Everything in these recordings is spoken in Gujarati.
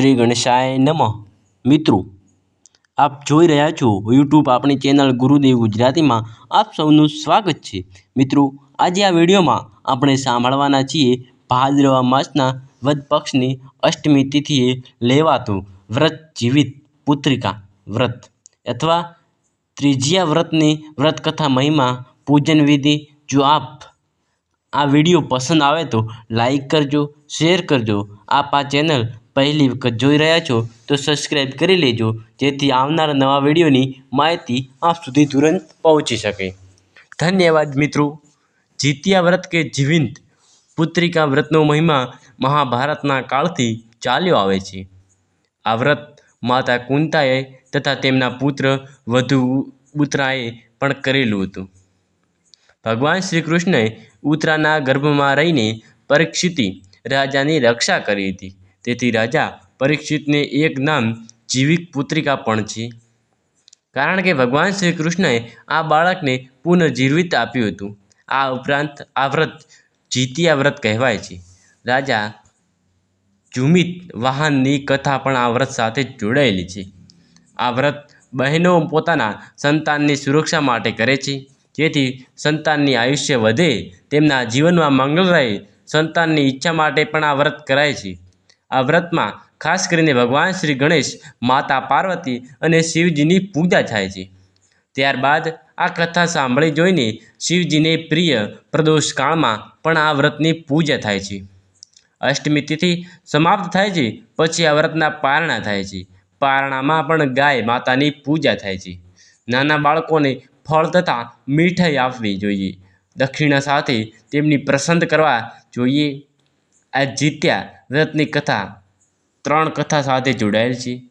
શ્રી ગણેશાય નમઃ. મિત્રો, આપ જોઈ રહ્યા છો યુટ્યુબ આપણી ચેનલ ગુરુદેવ ગુજરાતીમાં. આપ સૌનું સ્વાગત છે. મિત્રો, આજે આ વિડીયોમાં આપણે સાંભળવાના છીએ ભાદરવા માસના વદ પક્ષની અષ્ટમી તિથિએ લેવાતું વ્રત જીવિત પુત્રિકા વ્રત અથવા ત્રીજિયા વ્રતની વ્રતકથા મહિમા પૂજન વિધિ. જો આપ આ વીડિયો પસંદ આવે તો લાઈક કરજો, શેર કરજો. આપ આ ચેનલ પહેલી વખત જોઈ રહ્યા છો, તો સબસ્ક્રાઈબ કરી લેજો, જેથી આવનારા નવા વિડીયોની માહિતી આપ સુધી તુરંત પહોંચી શકે. ધન્યવાદ મિત્રો. જીત્યા વ્રત કે જીવિંત પુત્રિકા વ્રતનો મહિમા મહાભારતના કાળથી ચાલ્યો આવે છે. આ વ્રત માતા કુંતાએ તથા તેમના પુત્ર વધુ ઉત્તરાએ પણ કરેલું હતું. ભગવાન શ્રી કૃષ્ણએ ઉત્તરાના ગર્ભમાં રહીને પરીક્ષિતી રાજાની રક્ષા કરી હતી. તેથી રાજા પરીક્ષિતને એક નામ જીવિક પુત્રિકા પણ છે. કારણ કે ભગવાન શ્રી કૃષ્ણએ આ બાળકને પુનર્જીવિત આપ્યું હતું. આ ઉપરાંત આ વ્રત જીતિયા વ્રત કહેવાય છે. રાજા જુમિત વાહનની કથા પણ આ વ્રત સાથે જોડાયેલી છે. આ વ્રત બહેનો પોતાના સંતાનની સુરક્ષા માટે કરે છે. જેથી સંતાનની આયુષ્ય વધે, તેમના જીવનમાં મંગળ રહે, સંતાનની ઈચ્છા માટે પણ આ વ્રત કરાય છે. આ વ્રતમાં ખાસ કરીને ભગવાન શ્રી ગણેશ, માતા પાર્વતી અને શિવજીની પૂજા થાય છે. ત્યારબાદ આ કથા સાંભળી જોઈને શિવજીને પ્રિય પ્રદોષ કાળમાં પણ આ વ્રતની પૂજા થાય છે. અષ્ટમી તિથિ સમાપ્ત થાય છે, પછી આ વ્રતના પારણા થાય છે. પારણામાં પણ ગાય માતાની પૂજા થાય છે. નાના બાળકોને ફળ તથા મીઠાઈ આપવી જોઈએ. દક્ષિણા સાથે તેમની પ્રસન્ન કરવા જોઈએ. આ જીત્યા વ્રતની કથા ત્રણ કથા સાથે જોડાયેલ છે.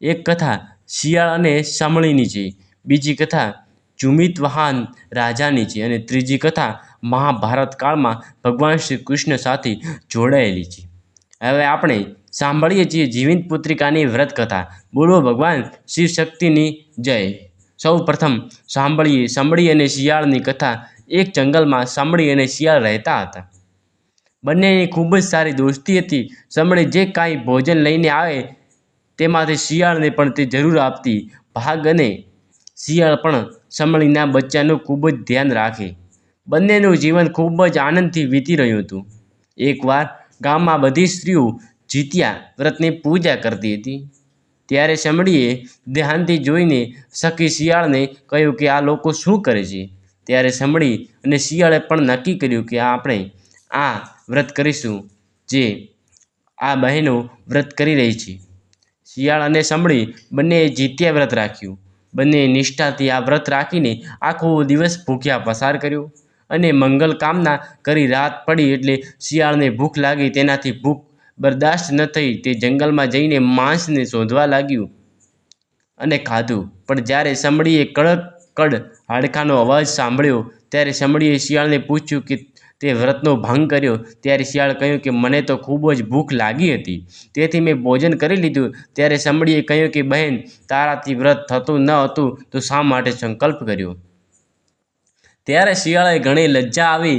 એક કથા શિયાળ અને શામળીની છે, બીજી કથા જુમિત વાહન રાજાની છે અને ત્રીજી કથા મહાભારત કાળમાં ભગવાન શ્રી કૃષ્ણ સાથે જોડાયેલી છે. હવે આપણે સાંભળીએ છીએ જીવિત પુત્રિકાની વ્રત કથા. બોલો ભગવાન, શિવ શક્તિની જય. સૌ પ્રથમ સાંભળીએ, સાંભળી અને શિયાળની કથા એક જંગલમાં સાંભળી અને શિયાળ રહેતા હતા. બંનેની ખૂબ જ સારી દોસ્તી હતી. સમળી જે કાંઈ ભોજન લઈને આવે, તેમાંથી શિયાળને પણ તે જરૂર આપતી. ભાગ અને શિયાળ પણ સમળીના બચ્ચાનું ખૂબ જ ધ્યાન રાખે. બંનેનું જીવન ખૂબ જ આનંદથી વીતી રહ્યું હતું. એકવાર ગામમાં બધી સ્ત્રીઓ જીત્યા વ્રતની પૂજા કરતી હતી. ત્યારે સમળીએ ધ્યાનથી જોઈને સખી શિયાળને કહ્યું કે આ લોકો શું કરે છે? ત્યારે સમળી અને શિયાળે પણ નક્કી કર્યું કે આપણે આ વ્રત કરીશું, જે આ બહેનો વ્રત કરી રહી છે. શિયાળ અને સંભળી બંનેએ જીત્યા વ્રત રાખ્યું. બંને નિષ્ઠાથી આ વ્રત રાખીને આખો દિવસ ભૂખ્યા પસાર કર્યો અને મંગલ કામના કરી રાત પડી એટલે શિયાળને ભૂખ લાગી, તેનાથી ભૂખ બરદાસ્ત ન થઈ, તે જંગલમાં જઈને માંસને શોધવા લાગ્યું અને ખાધું. પણ જ્યારે સમળીએ કડક કડ હાડકાનો અવાજ સાંભળ્યો, ત્યારે સમળીએ શિયાળને પૂછ્યું કે તે વ્રતનો ભંગ કર્યો. ત્યારે શિયાળ કહ્યું કે, મને તો ખૂબ જ ભૂખ લાગી હતી. તેથી મેં ભોજન કરી લીધું. ત્યારે સમળીએ કહ્યું કે, બહેન, તારાથી વ્રત થતું ન હતું, તો શા માટે સંકલ્પ કર્યો? ત્યારે શિયાળે ઘણી લજ્જા આવી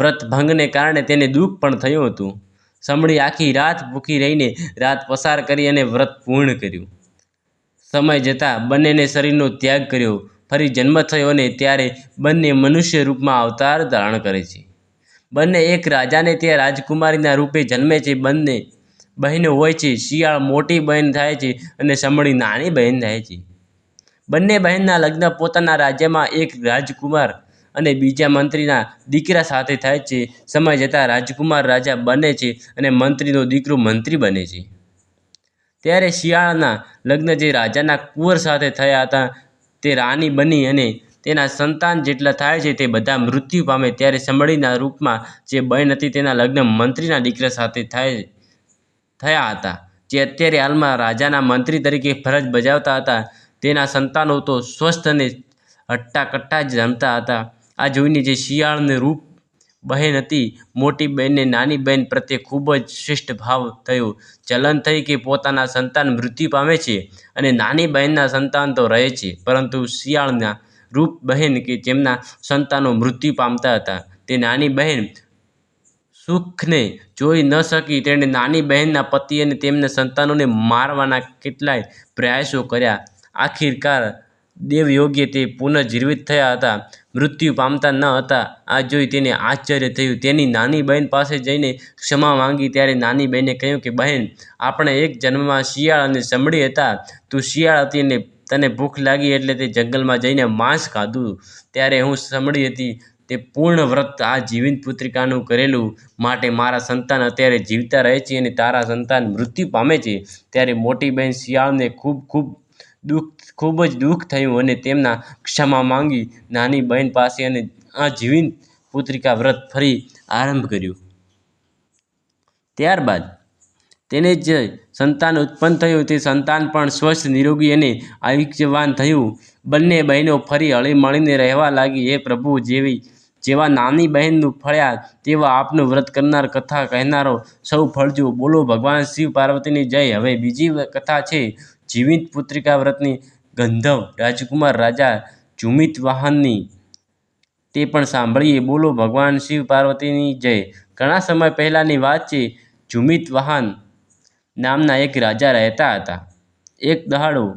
વ્રત ભંગને કારણે તેને દુઃખ પણ થયું હતું. સમળી આખી રાત ભૂખી રહીને રાત પસાર કરી અને વ્રત પૂર્ણ કર્યું. સમય જતાં બંનેને શરીરનો ત્યાગ કર્યો. ફરી જન્મ થયો અને ત્યારે બંને મનુષ્ય રૂપમાં અવતાર ધારણ કરે છે. બંને એક રાજાને ત્યાં રાજકુમારીના રૂપે જન્મે છે. બંને બહેનો હોય છે. શિયાળ મોટી બહેન થાય છે અને સમળી નાની બહેન થાય છે. બંને બહેનના લગ્ન પોતાના રાજ્યમાં એક રાજકુમાર અને બીજા મંત્રીના દીકરા સાથે થાય છે. સમય જતાં રાજકુમાર રાજા બને છે અને મંત્રીનો દીકરો મંત્રી બને છે. ત્યારે શિયાળના લગ્ન જે રાજાના કુંવર સાથે થયા હતા તે રાની બની અને તેના સંતાન જેટલા થાય છે તે બધા મૃત્યુ પામે ત્યારે સમળીના રૂપમાં જે બહેન હતી તેના લગ્ન મંત્રીના દીકરા સાથે થાય થયા હતા. જે અત્યારે હાલમાં રાજાના મંત્રી તરીકે ફરજ બજાવતા હતા. તેના સંતાનો તો સ્વસ્થ અને હટ્ટા કટ્ટા જ જમતા હતા. આ જોઈને જે શિયાળને રૂપ બહેન હતી, મોટી બહેનને નાની બહેન પ્રત્યે ખૂબ જ શ્રેષ્ઠ ભાવ થયો. ચલન થઈ કે પોતાના સંતાન મૃત્યુ પામે છે અને નાની બહેનના સંતાન તો રહે છે, પરંતુ શિયાળના રૂપ બહેન કે જેમના સંતાનો મૃત્યુ પામતા હતા. તે નાની બહેન સુખને જોઈ ન શકી. તેણે નાની બહેનના પતિ અને તેમના સંતાનોને મારવાના કેટલાય પ્રયાસો કર્યા. આખિરકાર દેવયોગ્ય તે પુનઃજીવિત થયા હતા. મૃત્યુ પામતા ન હતા. આ જોઈ તેને આશ્ચર્ય થયું. તેની નાની બહેન પાસે જઈને ક્ષમા માંગી. ત્યારે નાની બહેને કહ્યું કે, બહેન, આપણે એક જન્મમાં શિયાળ અને ચમડી હતા. તું શિયાળ હતી અને તને ભૂખ લાગી એટલે તે જંગલમાં જઈને માંસ ખાધું. ત્યારે હું સાંભળી હતી તે પૂર્ણ વ્રત આ જીવિત પુત્રિકાનું કરેલું. માટે મારા સંતાન અત્યારે જીવતા રહે છે અને તારા સંતાન મૃત્યુ પામે છે. ત્યારે મોટી બહેન શિયાળને ખૂબ ખૂબ દુઃખ, ખૂબ જ દુઃખ થયું અને તેમના ક્ષમા માંગી નાની બહેન પાસે અને આ જીવિત પુત્રિકા વ્રત ફરી આરંભ કર્યું. ત્યારબાદ તેને જે સંતાન ઉત્પન્ન થયું. તે સંતાન પણ સ્વસ્થ, નિરોગી અને આયુષ્યવાન થયું. બંને બહેનો ફરી હળીમળીને રહેવા લાગી. હે પ્રભુ, જેવી, જેવા નાની બહેનનું ફળ્યા, તેવા આપનું વ્રત કરનાર કથા કહેનારો સૌ ફળજો. બોલો, ભગવાન શિવ પાર્વતીની જય. હવે બીજી કથા છે, જીવિત પુત્રિકા વ્રતની ગંધર્વ રાજકુમાર રાજા જુમિત વાહનની. તે પણ સાંભળીએ. બોલો, ભગવાન શિવ પાર્વતીની જય. ઘણા સમય પહેલાંની વાત છે જુમિત વાહન નામના એક રાજા રહેતા હતા. એક દહાડો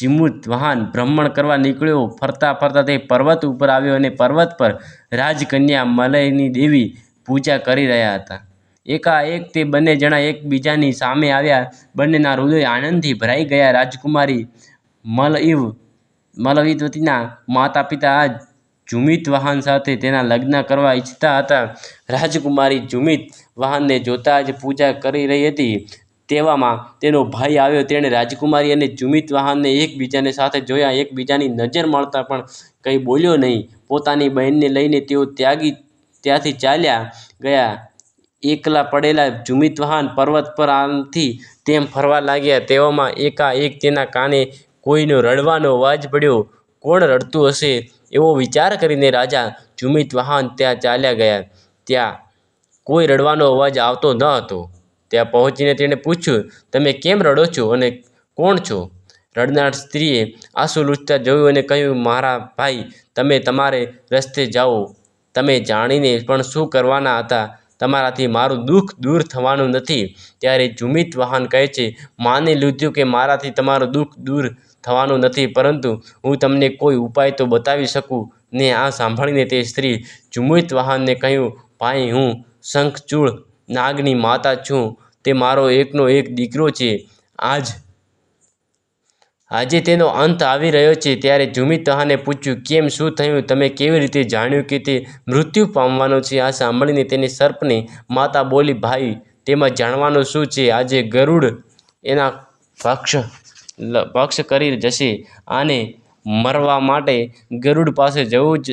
જીમૂત વાહન ભ્રમણ કરવા નીકળ્યો. ફરતા ફરતા તે પર્વત ઉપર આવ્યો અને પર્વત પર રાજકન્યા મલયની દેવી પૂજા કરી રહ્યા હતા. એકાએક તે બંને જણા એકબીજાની સામે આવ્યા. બંનેના હૃદય આનંદથી ભરાઈ ગયા. રાજકુમારી મલઈવ મલવિદ્વતીના માતા પિતા આ જુમિત વાહન સાથે તેના લગ્ન કરવા ઈચ્છતા હતા. રાજકુમારી જુમિત વાહનને જોતાં જ પૂજા કરી રહી હતી. તેવામાં તેનો ભાઈ આવ્યો. તેણે રાજકુમારી અને જુમિત વાહનને એકબીજાને સાથે જોયા. એકબીજાની નજર મળતા પણ કંઈ બોલ્યો નહીં. પોતાની બહેનને લઈને તેઓ ત્યાગી ત્યાંથી ચાલ્યા ગયા. એકલા પડેલા જુમિત વાહન પર્વત પર આમથી તેમ ફરવા લાગ્યા. તેવામાં એકાએક તેના કાને કોઈનો રડવાનો અવાજ પડ્યો. કોણ રડતું હશે? એવો વિચાર કરીને રાજા જુમિત વાહન ત્યાં ચાલ્યા ગયા. ત્યાં કોઈ રડવાનો અવાજ આવતો ન હતો. ત્યાં પહોંચીને તેણે પૂછ્યું, તમે કેમ રડો છો અને કોણ છો? રડનાર સ્ત્રીએ આંસુ લૂછતા જોયું અને કહ્યું, મારા ભાઈ, તમે તમારે રસ્તે જાઓ. તમે જાણીને પણ શું કરવાના હતા? તમારાથી મારું દુઃખ દૂર થવાનું નથી. ત્યારે જુમિત વાહન કહે છે, માની લીધું કે મારાથી તમારું દુઃખ દૂર થવાનું નથી, પરંતુ હું તમને કોઈ ઉપાય તો બતાવી શકું? ને આ સાંભળીને તે સ્ત્રી જુમિત વાહનને કહ્યું, ભાઈ, હું શંખચૂડ નાગની માતા છું. તે મારો એકનો એક દીકરો છે. આજ, આજે તેનો અંત આવી રહ્યો છે. ત્યારે જુમિત વાહને પૂછ્યું, કેમ, શું થયું? તમે કેવી રીતે જાણ્યું કે તે મૃત્યુ પામવાનો છે? આ સાંભળીને તેની સર્પની માતા બોલી, ભાઈ, તેમાં જાણવાનું શું છે? આજે ગરુડ એના પક્ષ પક્ષ કરી જશે આને મરવા માટે ગરુડ પાસે જવું જ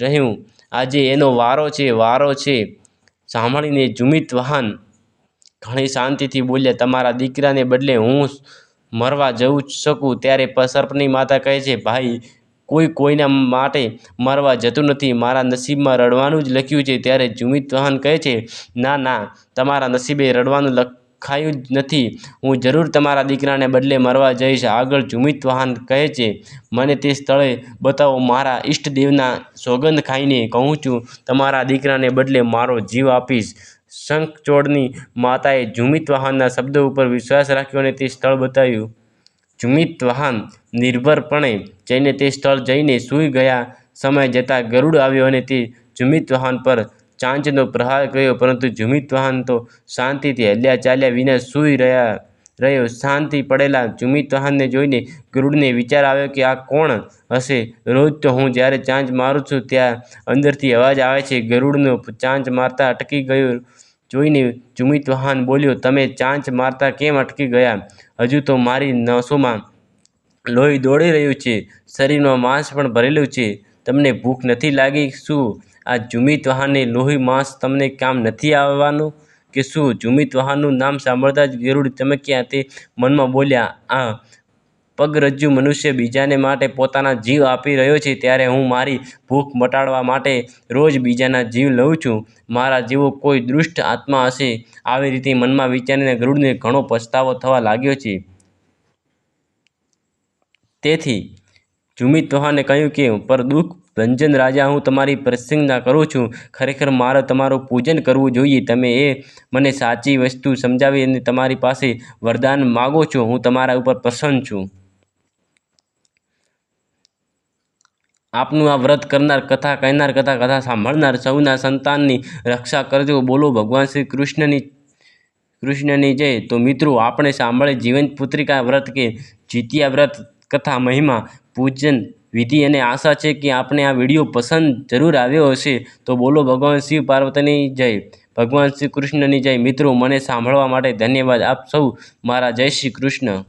રહ્યું. આજે એનો વારો છે વારો છે. સાંભળીને જુમિત વાહન ઘણી શાંતિથી બોલ્યા, તમારા દીકરાને બદલે હું મરવા જવું શકું. ત્યારે સર્પની માતા કહે છે, ભાઈ, કોઈ કોઈના માટે મરવા જતું નથી. મારા નસીબમાં રડવાનું જ લખ્યું છે. ત્યારે જુમિત વાહન કહે છે, ના ના, તમારા નસીબે રડવાનું લખાયું જ નથી. હું જરૂર તમારા દીકરાને બદલે મરવા જઈશ. આગળ જુમિત વાહન કહે છે, મને તે સ્થળે બતાવો. મારા ઈષ્ટદેવના સોગંદ ખાઈને કહું છું, તમારા દીકરાને બદલે મારો જીવ આપીશ. શંખચોળની માતાએ જુમિત વાહનના શબ્દો ઉપર વિશ્વાસ રાખ્યો અને તે સ્થળ બતાવ્યું. જુમિત વાહન નિર્ભરપણે જઈને તે સ્થળ જઈને સૂઈ ગયા સમય જતાં ગરુડ આવ્યો અને તે જુમિત વાહન પર ચાંચનો પ્રહાર કર્યો, પરંતુ જુમિતવાહન તો શાંતિથી હલ્યા ચાલ્યા વિના સૂઈ રહ્યા, રહ્યો. શાંતિ પડેલા જુમિતવાહનને જોઈને ગરુડને વિચાર આવ્યો કે આ કોણ હશે? રોજ તો હું જ્યારે ચાંચ મારું છું ત્યાં અંદરથી અવાજ આવે છે. ગરુડનો ચાંચ મારતા અટકી ગયો. જોઈને જુમિત વાહન બોલ્યો, તમે ચાંચ મારતા કેમ અટકી ગયા? હજુ તો મારી નસોમાં લોહી દોડી રહ્યું છે. શરીરમાં માંસ પણ ભરેલું છે. તમને ભૂખ નથી લાગી શું? આ જુમિત વાહનને લોહી માંસ તમને કામ નથી આવવાનું? કે શું? જુમિત વાહનનું નામ સાંભળતા જ ગરુડ ચમક્યા તે મનમાં બોલ્યા, આ પગરજ્જુ મનુષ્ય બીજાને માટે પોતાના જીવ આપી રહ્યો છે, ત્યારે હું મારી ભૂખ મટાડવા માટે રોજ બીજાના જીવ લઉં છું. મારા જેવો કોઈ દુષ્ટ આત્મા હશે? આવી રીતે મનમાં વિચારીને ગરુડને ઘણો પછતાવો થવા લાગ્યો છે. તેથી જુમિત વાહને કહ્યું કે પર દુઃખ ભંજન રાજા, હું તમારી પ્રસંગના કરું છું. ખરેખર મારે તમારું પૂજન કરવું જોઈએ. તમે એ મને સાચી વસ્તુ સમજાવી અને તમારી પાસે વરદાન માગો છો. હું તમારા ઉપર પ્રસન્ન છું. આપનું આ વ્રત કરનાર કથા, કહેનાર કથા કથા સાંભળનાર સૌના સંતાનની રક્ષા કરજો. બોલો, ભગવાન શ્રી કૃષ્ણની કૃષ્ણની જય. તો મિત્રો, આપણે સાંભળે જીવંત પુત્રિકા વ્રત કે જીતિયા વ્રત કથા મહિમા પૂજન વિધિ અને આશા છે કે આપને આ વીડિયો પસંદ જરૂર આવ્યો હશે, તો બોલો ભગવાન શિવ પાર્વતીની જય. ભગવાન શ્રી કૃષ્ણની જય. મિત્રો, મને સાંભળવા માટે ધન્યવાદ. આપ સૌ મારા જય શ્રી કૃષ્ણ.